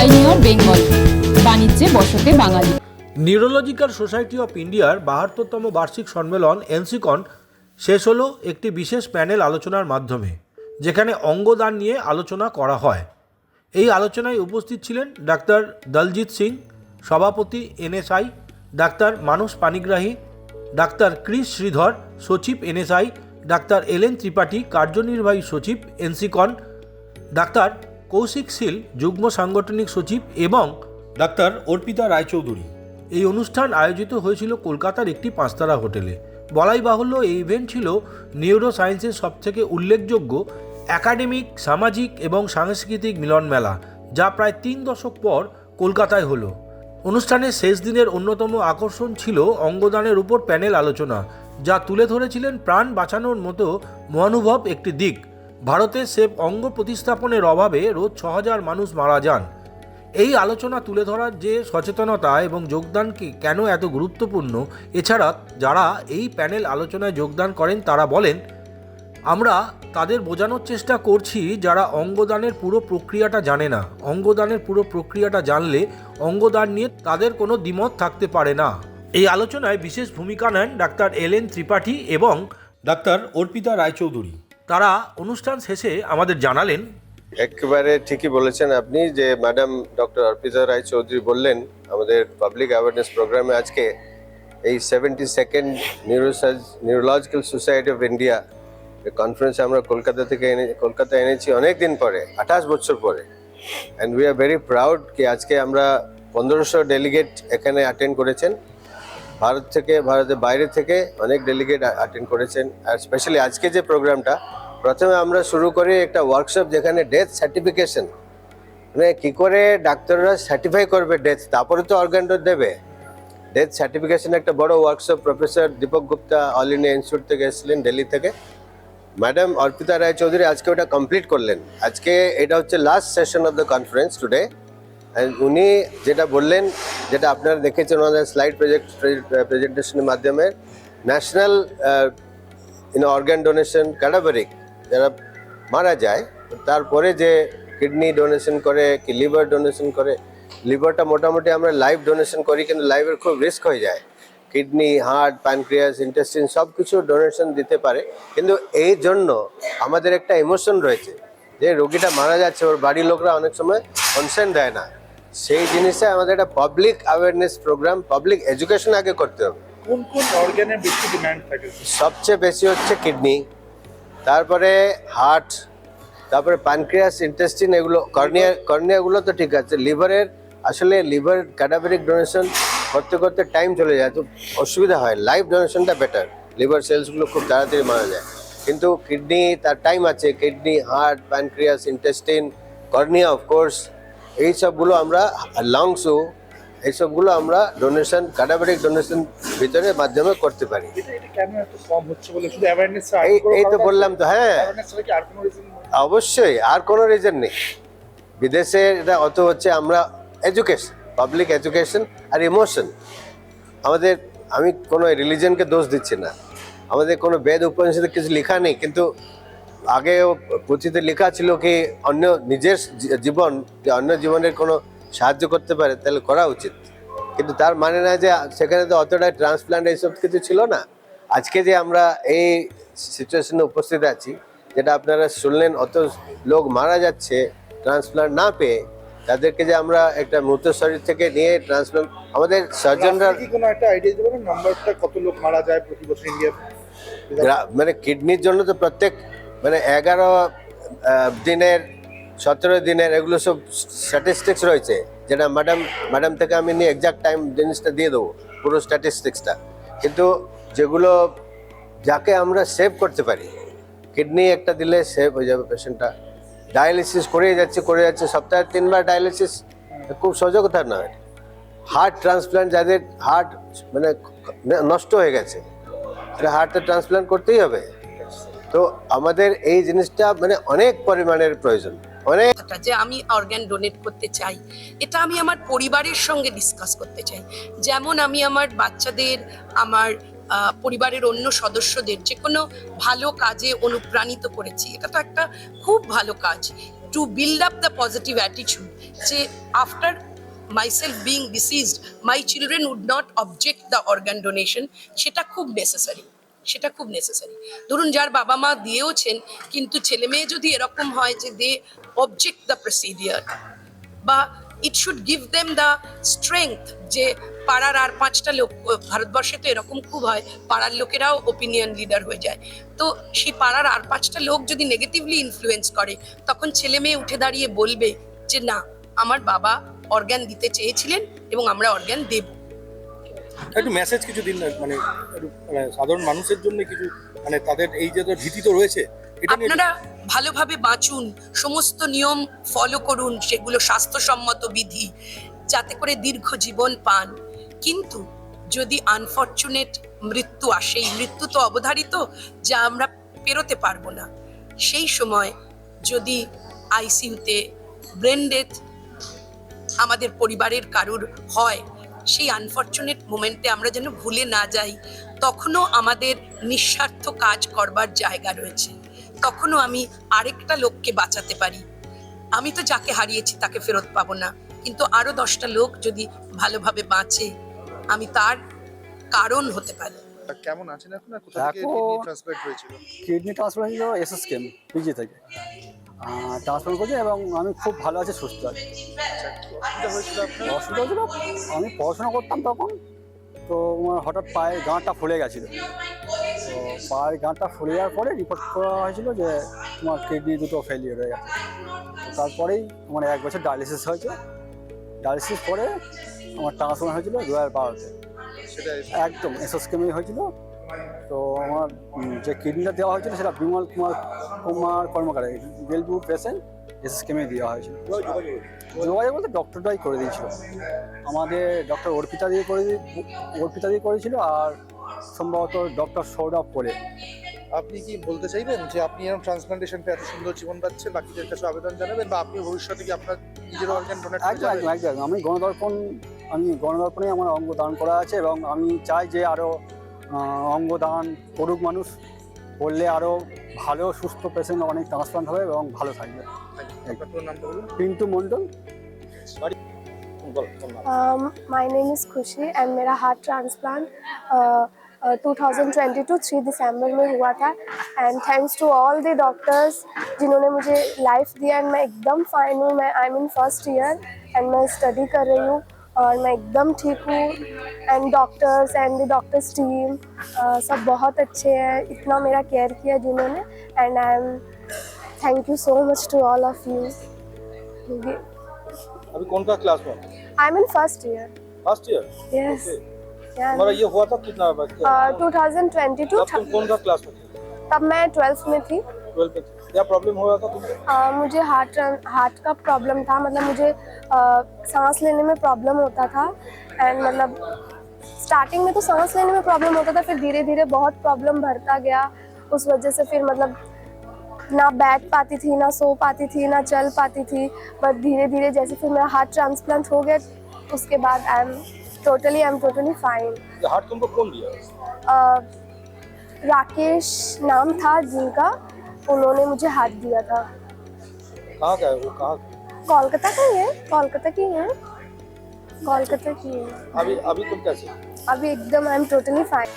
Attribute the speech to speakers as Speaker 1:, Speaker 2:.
Speaker 1: Pioneer Bengal বাণিজ্যে বসতে বাঙালি।
Speaker 2: Neurological society of ইন্ডিয়ার বাহাত্তরতম বার্ষিক সম্মেলন, এনসিকন, শেষ হলো একটি বিশেষ প্যানেল আলোচনার মাধ্যমে, যেখানে অঙ্গদান নিয়ে আলোচনা করা হয়। এই আলোচনায় উপস্থিত ছিলেন ডাক্তার দলজিৎ সিং, সভাপতি NSI, doctor Manas Panigrahi, doctor Chris Sridhar, সচিব এনএসআই, ডাক্তার এলেন ত্রিপাঠী, কার্যনির্বাহী সচিব এনসিকন, ডাক্তার কৌশিক শীল, যুগ্ম সাংগঠনিক সচিব এবং ডাক্তার অর্পিতা রায়চৌধুরী। এই অনুষ্ঠান আয়োজিত হয়েছিল কলকাতার একটি পাঁচতারা হোটেলে। বলাই বাহুল্য, এই ইভেন্ট ছিল নিউরো সায়েন্সের সবথেকে উল্লেখযোগ্য একাডেমিক সামাজিক এবং সাংস্কৃতিক মিলন মেলা, যা প্রায় তিন দশক পর কলকাতায় হলো। অনুষ্ঠানের শেষ দিনের অন্যতম আকর্ষণ ছিল অঙ্গদানের উপর প্যানেল আলোচনা, যা তুলে ধরেছিলেন প্রাণ বাঁচানোর মতো মহানুভব একটি দিক। ভারতে সেব অঙ্গ প্রতিস্থাপনের অভাবে রোজ ছ হাজার মানুষ মারা যান। এই আলোচনা তুলে ধরার যে সচেতনতা এবং যোগদানকে কেন এত গুরুত্বপূর্ণ, এছাড়া যারা এই প্যানেল আলোচনায় যোগদান করেন তারা বলেন, আমরা তাদের বোঝানোর চেষ্টা করছি যারা অঙ্গদানের পুরো প্রক্রিয়াটা জানে না। অঙ্গদানের পুরো প্রক্রিয়াটা জানলে অঙ্গদান নিয়ে তাদের কোনো দ্বিমত থাকতে পারে না। এই আলোচনায় বিশেষ ভূমিকা নেন ডাক্তার এল এন ত্রিপাঠী এবং ডাক্তার অর্পিতা রায়চৌধুরী। তারা অনুষ্ঠান শেষে আমাদের জানালেন,
Speaker 3: একেবারে ঠিকই বলেছেন আপনি যে ম্যাডাম ডক্টর অর্পিতা রায় চৌধুরী বললেন, আমাদের পাবলিক অ্যাওয়ারনেস প্রোগ্রামে আজকে এই seventy second নিউরোসার্জ neurological society of India conference আমরা কলকাতা থেকে এনে, কলকাতা এনেছি অনেক দিন পরে, আঠাশ বছর পরে। And we are very proud কি আজকে আমরা পনেরোশো ডেলিগেট এখানে অ্যাটেন্ড করেছেন। ভারত থেকে, ভারতের বাইরে থেকে অনেক ডেলিগেট অ্যাটেন্ড করেছেন। আর স্পেশালি আজকে যে প্রোগ্রামটা প্রথমে আমরা শুরু করি একটা ওয়ার্কশপ যেখানে ডেথ সার্টিফিকেশন মানে কী করে ডাক্তাররা সার্টিফাই করবে ডেথ তারপরে তো অর্গান দেবে। ডেথ সার্টিফিকেশন একটা বড় workshop professor Deepak Gupta all India institute থেকে এসেছিলেন দিল্লি থেকে। ম্যাডাম অর্পিতা রায় চৌধুরী আজকে ওটা কমপ্লিট করলেন। আজকে এটা হচ্ছে last session of the conference today উনি যেটা বললেন, যেটা আপনারা দেখেছেন ওনাদের স্লাইড প্রজেক্ট প্রেজেন্টেশনের মাধ্যমে national in organ donation cadaveric যারা মারা যায়, তারপরে যে কিডনি ডোনেশন করে, কি লিভার ডোনেশন করে লিভারটা মোটামুটি আমরা লাইভ ডোনেশন করি, কিন্তু লাইভের খুব রিস্ক হয়ে যায়। কিডনি হার্ট প্যানক্রিয়াস ইন্টেস্টিন সব কিছু ডোনেশন দিতে পারে। কিন্তু এই জন্য আমাদের একটা ইমোশন রয়েছে যে রোগীটা মারা যাচ্ছে, ওর বাড়ির লোকরা অনেক সময় কনসেন্ট দেয় না। সেই জিনিসে আমাদের একটা public awareness programme public education আগে করতে হবে।
Speaker 4: কোন কোন অর্গানের বেশি ডিমান্ড থাকে?
Speaker 3: সবচেয়ে বেশি হচ্ছে কিডনি তারপরে হার্ট তারপরে প্যানক্রিয়াস ইন্টেস্টিন এগুলো কর্নিয়া কর্নিয়াগুলো তো ঠিক আছে। লিভারের আসলে লিভার ক্যাডাবেরিক ডোনেশন করতে করতে টাইম চলে যায় তো অসুবিধা হয়। লাইভ ডোনেশনটা বেটার লিভার সেলসগুলো খুব তাড়াতাড়ি মারা যায়। কিন্তু কিডনি তার টাইম আছে। Kidney heart pancreas intestine cornea of course এই সবগুলো আমরা লাংসও এইসবগুলো আমরা ডোনেশন ক্যাডাবেরিক ডোনেশন ভিতরে মাধ্যমে করতে পারি। এই এই তো বললাম তো হ্যাঁ। অবশ্যই আর কোনো রিজন নেই। বিদেশে এটা অত হচ্ছে আমরা এডুকেশন পাবলিক এডুকেশন আর ইমোশন আমাদের আমি কোনো রিলিজনকে দোষ দিচ্ছি না। আমাদের কোনো বেদ উপনিষদে কিছু লেখা নেই কিন্তু আগে পুঁথিতে লেখা ছিল কি অন্য নিজের জীবন অন্য জীবনের কোনো সাহায্য করতে পারে তাহলে করা উচিত। কিন্তু তার মানে না যে সেখানে তো অতটা ট্রান্সপ্লান্ট এইসব কিছু ছিল না। আজকে যে আমরা এই সিচুয়েশনে উপস্থিত আছি যেটা আপনারা শুনলেন অত লোক মারা যাচ্ছে ট্রান্সপ্লান্ট না পেয়ে তাদেরকে যে আমরা একটা মৃত শরীর থেকে নিয়ে ট্রান্সপ্লান্ট আমাদের সার্জনরা
Speaker 4: কোনো একটা আইডিয়া দিতে পারবেন নাম্বারটা কত লোক মারা যায় প্রতি বছর ইন্ডিয়াতে
Speaker 3: গ্রা- মানে কিডনির জন্য তো প্রত্যেক মানে এগারো দিনের, সতেরো দিনের এগুলো সব স্ট্যাটিস্টিক্স রয়েছে, যেটা ম্যাডাম ম্যাডাম থেকে আমি নিয়ে এক্সাক্ট টাইম জিনিসটা দিয়ে দেবো, পুরো স্ট্যাটিস্টিক্সটা কিন্তু যেগুলো, যাকে আমরা সেভ করতে পারি কিডনি একটা দিলে সেভ হয়ে যাবে পেশেন্টটা ডায়ালিসিস করে যাচ্ছে করে যাচ্ছে, সপ্তাহে তিনবার ডায়ালিসিস খুব সহজ কথা নয়। হার্ট ট্রান্সপ্লান্ট যাদের হার্ট মানে নষ্ট হয়ে গেছে হার্টটা ট্রান্সপ্লান্ট করতেই হবে। তো আমাদের এই জিনিসটা মানে অনেক পরিমাণের প্রয়োজন। অনেক
Speaker 5: যে আমি অর্গ্যান ডোনেট করতে চাই, এটা আমি আমার পরিবারের সঙ্গে ডিসকাস করতে চাই। যেমন আমি আমার বাচ্চাদের, আমার পরিবারের অন্য সদস্যদের যে কোনো ভালো কাজে অনুপ্রাণিত করেছি, এটা তো একটা খুব ভালো কাজ। To build up the positive অ্যাটিচিউড যে after myself being deceased my children would not object the organ donation সেটা খুব নেসেসারি সেটা খুব নেসেসারি ধরুন, যার বাবা মা দিয়েওছেন, কিন্তু ছেলে মেয়ে যদি এরকম হয় যে দে অবজেক্ট দ্য প্রসিডিয়ার বা it should give them the strength যে পাড়ার আর পাঁচটা লোক, ভারতবর্ষে তো এরকম খুব হয়, পাড়ার লোকেরাও ওপিনিয়ন লিডার হয়ে যায়। তো সেই পাড়ার আর পাঁচটা লোক যদি নেগেটিভলি ইনফ্লুয়েন্স করে, তখন ছেলে মেয়ে উঠে দাঁড়িয়ে বলবে যে, না, আমার বাবা অর্গ্যান দিতে চেয়েছিলেন এবং আমরা অর্গ্যান দেব।
Speaker 4: একটু মেসেজ কিছু দিন মানে মানে সাধারণ মানুষের জন্য কিছু মানে তাদের এই যে ভীতি তো রয়েছে
Speaker 5: আপনারা ভালোভাবে বাঁচুন, সমস্ত নিয়ম ফলো করুন, সেগুলো স্বাস্থ্যসম্মত বিধি, যাতে করে দীর্ঘ জীবন পান। কিন্তু যদি আনফর্চুনেট মৃত্যু আসে মৃত্যু তো অবধারিত, যা আমরা পেরোতে পারব না। সেই সময় যদি আইসিইউতে ব্রেন ডেথ আমাদের পরিবারের কারুর হয় সেই আনফর্চুনেট মোমেন্টে আমরা যেন ভুলে না যাই তখনও আমাদের নিঃস্বার্থ কাজ করবার জায়গা রয়েছে। তখনও আমি আরেকটা লোককে বাঁচাতে পারি। আমি তো যাকে হারিয়েছি তাকে ফেরত পাবো না কিন্তু আরও দশটা লোক যদি ভালোভাবে বাঁচে আমি তার কারণ হতে পারি।
Speaker 4: কেমন আছেন এখন? কোথা থেকে
Speaker 6: এখন-
Speaker 4: কিডনি ট্রান্সপ্লান্ট হয়েছিল?
Speaker 6: কিডনি ট্রান্সফার হয়েছিল এসএস পিজি থেকে। ট্রান্সফার করেছি এবং আমি খুব ভালো আছি, সুস্থ আছি।
Speaker 4: অসুবিধা হয়েছিল,
Speaker 6: আমি পড়াশোনা করতাম তখন, তো আমার হঠাৎ পায়ের গাঁটটা ফুলে গেছিল। তো পায়ের গাঁটটা ফুলে যাওয়ার পরে রিপোর্ট করা হয়েছিল যে তোমার কিডনি দুটো ফেলিয়ার হয়ে গেছে। তারপরেই আমার এক বছর ডায়ালিসিস হয়েছে। ডায়ালিসিস পরে আমার ট্রান্সফার হয়েছিল দু হাজার বারোতে। একদম এসএস কেমে হয়েছিল। তো আমার যে কিডনিটা দেওয়া হয়েছিল সেটা বিমল কুমার কুমার কর্মকার বেলবু পেশেন্ট এসএস কেমে দেওয়া হয়েছিল। যোগাযোগ বলতে ডক্টরটাই করে দিয়েছিল। আমাদের ডক্টর অর্পিতা দিয়ে করে অর্পিতা দিয়ে করেছিল আর সম্ভবত ডক্টর সৌরভ করে।
Speaker 4: আপনি কি বলতে চাইবেন যে আপনি এরকম ট্রান্সপ্লান্টেশন এত সুন্দর জীবন পাচ্ছেন বাকিদের কাছে আবেদন জানাবেন বা আপনি ভবিষ্যতে কি আপনার নিজের অর্গান ডোনেট
Speaker 6: একদম একদম একদম। আমি গণদর্পণ আমি গণদর্পণে আমার অঙ্গ দান করা আছে এবং আমি চাই যে আরও অঙ্গ দান করুক মানুষ করলে আরও ভালো সুস্থ পেশেন্ট অনেক ট্রান্সপ্লান্ট হবে এবং ভালো থাকবে
Speaker 4: আপনার পুরো নামটা বলুন
Speaker 6: পিন্টু মণ্ডল
Speaker 4: বলো, তোমার নাম।
Speaker 7: Um, my name is Khushi and मेरा हार्ट ट्रांसप्लांट uh, uh, 2022 3 दिसंबर में हुआ था and thanks to all the doctors जिन्होंने मुझे लाइफ दिया एंड मैं एकदम फाइन हूँ मैं I mean first year and मैं स्टडी कर रही हूँ और मैं एकदम ठीक हूँ। And doctors and the doctors team सब बहुत अच्छे हैं। इतना मेरा केयर किया जिन्होंने। And I am thank you so much to all of you
Speaker 4: अभी कौन सा क्लास में
Speaker 7: I mean first year
Speaker 4: first year
Speaker 7: yes
Speaker 4: हमारा ये हुआ था कितना?
Speaker 7: ट्वेंटी टू
Speaker 4: तब तुम कौन सा क्लास में थे
Speaker 7: तब मैं ट्वेल्थ में थी।
Speaker 4: ट्वेल्थ थे। क्या प्रॉब्लम हो रहा था तुमको?
Speaker 7: अ, मुझे हार्ट हार्ट का प्रॉब्लम था मतलब मुझे सांस लेने में प्रॉब्लम होता था एंड मतलब स्टार्टिंग में तो सांस लेने में प्रॉब्लम होता था फिर धीरे धीरे बहुत प्रॉब्लम बढ़ता गया उस वजह से फिर मतलब ना बैठ पाती थी ना सो पाती थी ना चल पाती थी बट धीरे धीरे जैसे फिर मेरा हार्ट ट्रांसप्लांट हो गया उसके बाद I am totally I am totally
Speaker 4: fine heart तुमको कौन दिया?
Speaker 7: राकेश नाम था जिनका उन्होंने मुझे हाथ दिया था।
Speaker 4: कहाँ का है वो? कहाँ
Speaker 7: कोलकाता का ही है कोलकाता की है। कोलकाता की है।
Speaker 4: अभी अभी तुम कैसे?
Speaker 7: अभी एकदम आई एम टोटली फाइन